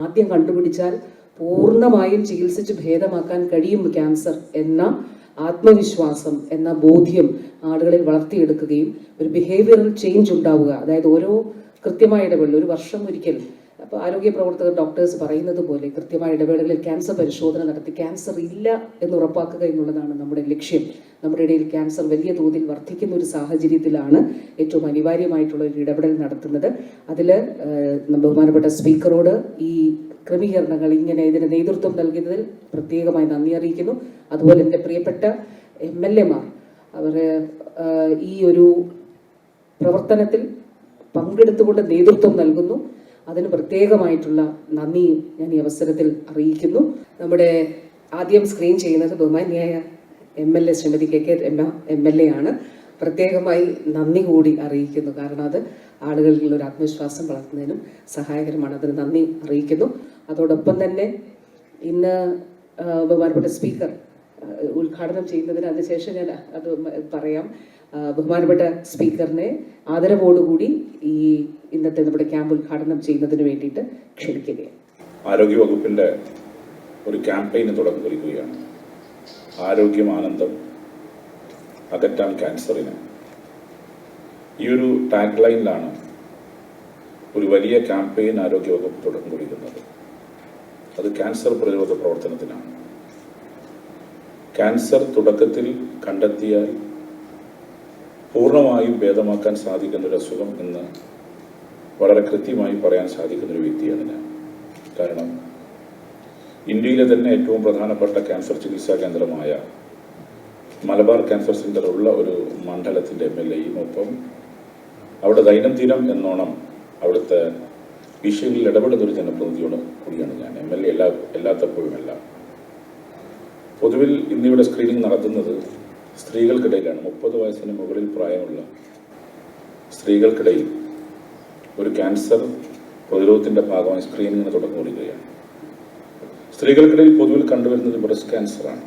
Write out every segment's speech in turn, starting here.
ആദ്യം കണ്ടുപിടിച്ചാൽ പൂർണമായും ചികിത്സിച്ച് ഭേദമാക്കാൻ കഴിയും ക്യാൻസർ എന്ന ആത്മവിശ്വാസം എന്ന ബോധ്യം ആളുകളിൽ വളർത്തിയെടുക്കുകയും ഒരു ബിഹേവിയറൽ ചേഞ്ച് ഉണ്ടാവുക. അതായത് ഓരോ കൃത്യമായ ഇടപെടൽ ഒരു വർഷം ഒരിക്കൽ ആരോഗ്യ പ്രവർത്തകർ ഡോക്ടേഴ്സ് പറയുന്നത് പോലെ കൃത്യമായ ഇടവേളകളിൽ ക്യാൻസർ പരിശോധന നടത്തി ക്യാൻസർ ഇല്ല എന്ന് ഉറപ്പാക്കുക എന്നുള്ളതാണ് നമ്മുടെ ലക്ഷ്യം. നമ്മുടെ ഇടയിൽ ക്യാൻസർ വലിയ തോതിൽ വർദ്ധിക്കുന്ന ഒരു സാഹചര്യത്തിലാണ് ഏറ്റവും അനിവാര്യമായിട്ടുള്ള ഒരു ഇടപെടൽ നടത്തുന്നത്. അതിൽ ബഹുമാനപ്പെട്ട സ്പീക്കറോട് ഈ ക്രമീകരണങ്ങൾ ഇങ്ങനെ ഇതിന് നേതൃത്വം നൽകുന്നതിൽ പ്രത്യേകമായി നന്ദി അറിയിക്കുന്നു. അതുപോലെ എന്റെ പ്രിയപ്പെട്ട എം എൽ എമാർ അവർ ഈ ഒരു പ്രവർത്തനത്തിൽ പങ്കെടുത്തുകൊണ്ട് നേതൃത്വം നൽകുന്നു. അതിന് പ്രത്യേകമായിട്ടുള്ള നന്ദി ഞാൻ ഈ അവസരത്തിൽ അറിയിക്കുന്നു. നമ്മുടെ ആദ്യം സ്ക്രീൻ ചെയ്യുന്നത് ബഹുമാന്യായ M L A Shrimati K K M L A ആണ്. പ്രത്യേകമായി നന്ദി കൂടി അറിയിക്കുന്നു. കാരണം അത് ആളുകളിൽ ഒരു ആത്മവിശ്വാസം വളർത്തുന്നതിനും സഹായകരമാണ്. അതിന് നന്ദി അറിയിക്കുന്നു. അതോടൊപ്പം തന്നെ ഇന്ന് ബഹുമാനപ്പെട്ട സ്പീക്കർ ഉദ്ഘാടനം ചെയ്യുന്നതിന് അതിനുശേഷം ഞാൻ അത് പറയാം. ബഹുമാനപ്പെട്ട സ്പീക്കറിനെ ആദരവോടുകൂടി ഈ ഇന്നത്തെ നമ്മുടെ ക്യാമ്പ് ഉദ്ഘാടനം ചെയ്യുന്നതിന് വേണ്ടിയിട്ട് ക്ഷണിക്കുകയാണ്. ആരോഗ്യവകുപ്പിന്റെ ഒരു ക്യാമ്പയിന് തുടക്കം കുറിക്കുകയാണ്. ആരോഗ്യം ആനന്ദം അകറ്റാൻ ക്യാൻസറിന്. ഈ ഒരു ടാഗ് ലൈനിലാണ് ഒരു വലിയ ക്യാമ്പയിൻ ആരോഗ്യവകുപ്പ് തുടക്കം കുറിക്കുന്നത്. അത് ക്യാൻസർ പ്രതിരോധ പ്രവർത്തനത്തിനാണ്. ക്യാൻസർ തുടക്കത്തിൽ കണ്ടെത്തിയാൽ പൂർണമായും ഭേദമാക്കാൻ സാധിക്കുന്ന ഒരു അസുഖം എന്ന് വളരെ കൃത്യമായി പറയാൻ സാധിക്കുന്ന ഒരു വ്യക്തിയാണ് ഞാൻ. കാരണം ഇന്ത്യയിലെ തന്നെ ഏറ്റവും പ്രധാനപ്പെട്ട ക്യാൻസർ ചികിത്സാ കേന്ദ്രമായ മലബാർ ക്യാൻസർ സെന്റർ ഉള്ള ഒരു മണ്ഡലത്തിന്റെ എം എൽ എയും ഒപ്പം അവിടെ ദൈനംദിനം എന്നോണം അവിടുത്തെ വിഷയങ്ങളിൽ ഇടപെടുന്ന ഒരു ജനപ്രതിനിധിയോട് കൂടിയാണ് ഞാൻ. എം എൽ എ എല്ലാ എല്ലാത്തപ്പോഴുമല്ല. പൊതുവിൽ ഇന്നിവിടെ സ്ക്രീനിങ് നടത്തുന്നത് സ്ത്രീകൾക്കിടയിലാണ്. മുപ്പത് വയസ്സിന് മുകളിൽ പ്രായമുള്ള സ്ത്രീകൾക്കിടയിൽ ഒരു ക്യാൻസർ പ്രതിരോധത്തിന്റെ ഭാഗമായി സ്ക്രീനിങ്ങിന് തുടക്കം കുറിക്കുകയാണ്. സ്ത്രീകൾക്കിടയിൽ പൊതുവിൽ കണ്ടുവരുന്നത് ബ്രസ്റ്റ് ക്യാൻസറാണ്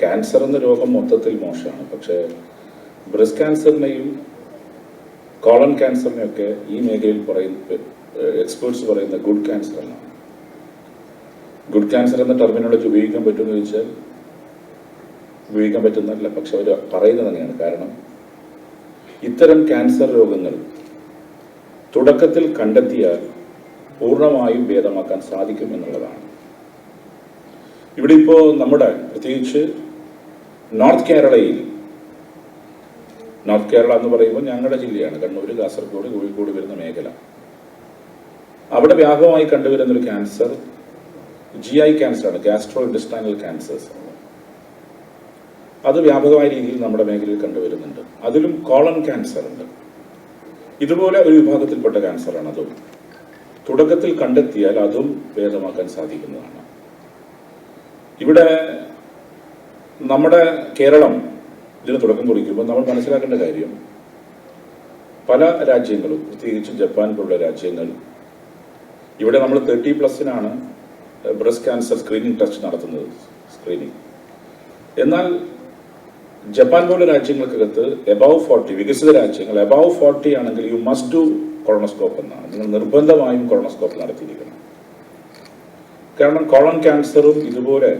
ക്യാൻസർ എന്ന രോഗം മൊത്തത്തിൽ മോശമാണ്. പക്ഷേ ബ്രസ്റ്റ് ക്യാൻസറിനെയും കോളൺ ക്യാൻസറിനെയൊക്കെ ഈ മേഖലയിൽ പറയുന്ന എക്സ്പേർട്സ് പറയുന്ന ഗുഡ് ക്യാൻസർ എന്നാണ്. ഗുഡ് ക്യാൻസർ എന്ന ടെർമിനോളജി ഉപയോഗിക്കാൻ പറ്റുമെന്ന് ചോദിച്ചാൽ ഉപയോഗിക്കാൻ പറ്റുന്നതല്ല പക്ഷെ അവർ പറയുന്നത് തന്നെയാണ് കാരണം ഇത്തരം ക്യാൻസർ രോഗങ്ങൾ തുടക്കത്തിൽ കണ്ടെത്തിയാൽ പൂർണമായും ഭേദമാക്കാൻ സാധിക്കും എന്നുള്ളതാണ്. ഇവിടെ ഇപ്പോൾ നമ്മുടെ പ്രത്യേകിച്ച് നോർത്ത് കേരളയിൽ നോർത്ത് കേരള എന്ന് പറയുമ്പോൾ ഞങ്ങളുടെ ജില്ലയാണ് കണ്ണൂർ കാസർഗോഡ് കോഴിക്കോട് വരുന്ന മേഖല. അവിടെ വ്യാപകമായി കണ്ടുവരുന്ന ഒരു ക്യാൻസർ ജി ഐ ക്യാൻസറാണ് ഗ്യാസ്ട്രോ ഇൻഡസ്ട്രൈനൽ ക്യാൻസേഴ്സ് അത് വ്യാപകമായ രീതിയിൽ നമ്മുടെ മേഖലയിൽ കണ്ടുവരുന്നുണ്ട്. അതിലും കോളൺ ക്യാൻസർ ഉണ്ട്. ഇതുപോലെ ഒരു വിഭാഗത്തിൽപ്പെട്ട ക്യാൻസറാണ് അതും. തുടക്കത്തിൽ കണ്ടെത്തിയാൽ അതും ഭേദമാക്കാൻ സാധിക്കുന്നതാണ്. ഇവിടെ നമ്മുടെ കേരളം ഇതിന് തുടക്കം കുറിക്കുമ്പോൾ നമ്മൾ മനസ്സിലാക്കേണ്ട കാര്യം പല രാജ്യങ്ങളും പ്രത്യേകിച്ച് ജപ്പാൻ പോലുള്ള രാജ്യങ്ങൾ ഇവിടെ നമ്മൾ തേർട്ടി പ്ലസിനാണ് ബ്രസ്റ്റ് ക്യാൻസർ സ്ക്രീനിങ് ടെസ്റ്റ് നടത്തുന്നത് സ്ക്രീനിങ് എന്നാൽ ജപ്പാൻ പോലെ രാജ്യങ്ങൾക്കകത്ത് എബവ് ഫോർട്ടി വികസിത രാജ്യങ്ങൾ എബവ് ഫോർട്ടി ആണെങ്കിൽ യു മസ്റ്റ് ഡു കൊളോണോസ്കോപ്പ് എന്നാണ്. നിങ്ങൾ നിർബന്ധമായും കൊളോണോസ്കോപ്പ് നടത്തിയിരിക്കണം. കാരണം കോളൺ ക്യാൻസറും ഇതുപോലെ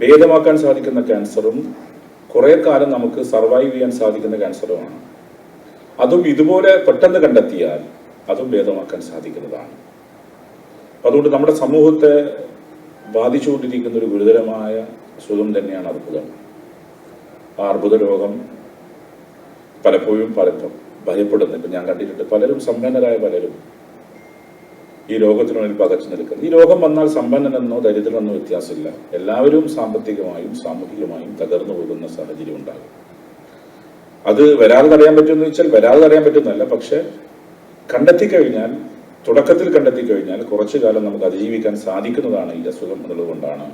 ഭേദമാക്കാൻ സാധിക്കുന്ന ക്യാൻസറും കുറേ കാലം നമുക്ക് സർവൈവ് ചെയ്യാൻ സാധിക്കുന്ന ക്യാൻസറുമാണ് അതും ഇതുപോലെ പെട്ടെന്ന് കണ്ടെത്തിയാൽ അതും ഭേദമാക്കാൻ സാധിക്കുന്നതാണ്. അതുകൊണ്ട് നമ്മുടെ സമൂഹത്തെ ബാധിച്ചുകൊണ്ടിരിക്കുന്ന ഒരു ഗുരുതരമായ അസുഖം തന്നെയാണ് അർബുദം അർബുദ രോഗം പലപ്പോഴും പലപ്പോഴും ഭയപ്പെടുന്നു ഇപ്പം ഞാൻ കണ്ടിട്ടുണ്ട്. പലരും സമ്പന്നരായ പലരും ഈ രോഗത്തിന് മുന്നിൽ പകച്ചു നിൽക്കുന്നു. ഈ രോഗം വന്നാൽ സമ്പന്നനെന്നോ ദരിദ്രനെന്നോ വ്യത്യാസമില്ല. എല്ലാവരും സാമ്പത്തികമായും സാമൂഹികമായും തകർന്നു പോകുന്ന സാഹചര്യം ഉണ്ടാകും. അത് വരാതെ തടയാൻ പറ്റുമെന്ന് വെച്ചാൽ വരാതെ തടയാൻ പറ്റുന്നല്ല പക്ഷെ കണ്ടെത്തി കഴിഞ്ഞാൽ തുടക്കത്തിൽ കണ്ടെത്തി കഴിഞ്ഞാൽ കുറച്ചു കാലം നമുക്ക് അതിജീവിക്കാൻ സാധിക്കുന്നതാണ് ഈ അസുഖം എന്നുള്ളതുകൊണ്ടാണ്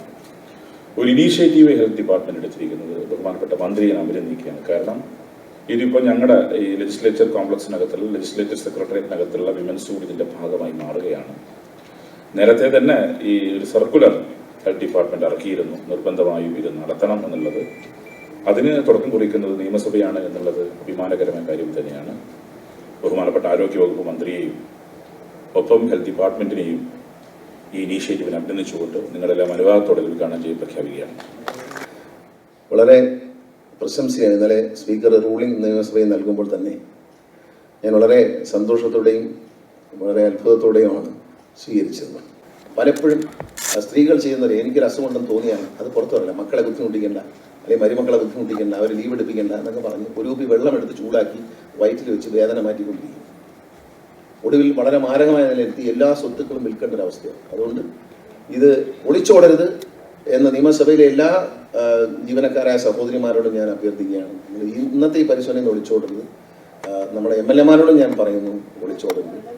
ഒരു ഇനീഷ്യേറ്റീവ് ഹെൽത്ത് ഡിപ്പാർട്ട്മെന്റ് എടുത്തിരിക്കുന്നത് ബഹുമാനപ്പെട്ട മന്ത്രിയെ ഞാൻ അഭിനന്ദിക്കുകയാണ്. കാരണം ഇതിപ്പോൾ ഞങ്ങളുടെ ഈ ലെജിസ്ലേച്ചർ കോംപ്ലക്സിനകത്തുള്ള ലെജിസ്ലേച്ചർ സെക്രട്ടേറിയറ്റിനകത്തുള്ള വിമൻസ് കൂടി ഭാഗമായി മാറുകയാണ്. നേരത്തെ തന്നെ ഈ ഒരു സർക്കുലർ ഹെൽത്ത് ഡിപ്പാർട്ട്മെന്റ് ഇറക്കിയിരുന്നു. നിർബന്ധമായും ഇത് നടത്തണം എന്നുള്ളത്. അതിന് തുടക്കം കുറിക്കുന്നത് നിയമസഭയാണ് എന്നുള്ളത് അഭിമാനകരമായ കാര്യം തന്നെയാണ്. ബഹുമാനപ്പെട്ട ആരോഗ്യവകുപ്പ് മന്ത്രിയെയും ഒപ്പം ഹെൽത്ത് ഡിപ്പാർട്ട്മെന്റിനെയും ഈ ഇനീഷ്യേറ്റീവിനെ അഭിനന്ദിച്ചുകൊണ്ട് നിങ്ങളെല്ലാം അനുവാദത്തോടെ ഉദ്ഘാടനം ചെയ്ത് പ്രഖ്യാപിക്കുകയാണ്. വളരെ പ്രശംസയാണ് ഇന്നലെ സ്പീക്കർ റൂളിംഗ് നിയമസഭയിൽ നൽകുമ്പോൾ തന്നെ ഞാൻ വളരെ സന്തോഷത്തോടെയും വളരെ അത്ഭുതത്തോടെയുമാണ് സ്വീകരിച്ചത്. പലപ്പോഴും സ്ത്രീകൾ ചെയ്യുന്നത് എനിക്കൊരു അസുഖമുണ്ടെന്ന് തോന്നിയാണ്. അത് പുറത്തു മക്കളെ ബുദ്ധിമുട്ടിക്കേണ്ട. അല്ലെങ്കിൽ മരുമക്കളെ ബുദ്ധിമുട്ടിക്കേണ്ട. അവർ ലീവ് എടുപ്പിക്കേണ്ട എന്നൊക്കെ പറഞ്ഞ് ഒരു വെള്ളം എടുത്ത് ചൂടാക്കി വയറ്റിൽ വെച്ച് വേദന മാറ്റിക്കൊണ്ടിരിക്കും. ഒടുവിൽ വളരെ മാരകമായ നിലയിലെത്തി. എല്ലാ സ്വത്തുക്കളും വിൽക്കേണ്ട ഒരു അവസ്ഥയാണ്. അതുകൊണ്ട് ഇത് ഒളിച്ചോടരുത് എന്ന നിയമസഭയിലെ എല്ലാ ജീവനക്കാരായ സഹോദരിമാരോടും ഞാൻ അഭ്യർത്ഥിക്കുകയാണ്. ഇന്നത്തെ ഈ പരിശോധനയിൽ നിന്ന് ഒളിച്ചോടരുത് നമ്മുടെ എം എൽ എമാരോടും ഞാൻ പറയുന്നു ഒളിച്ചോടരുത്.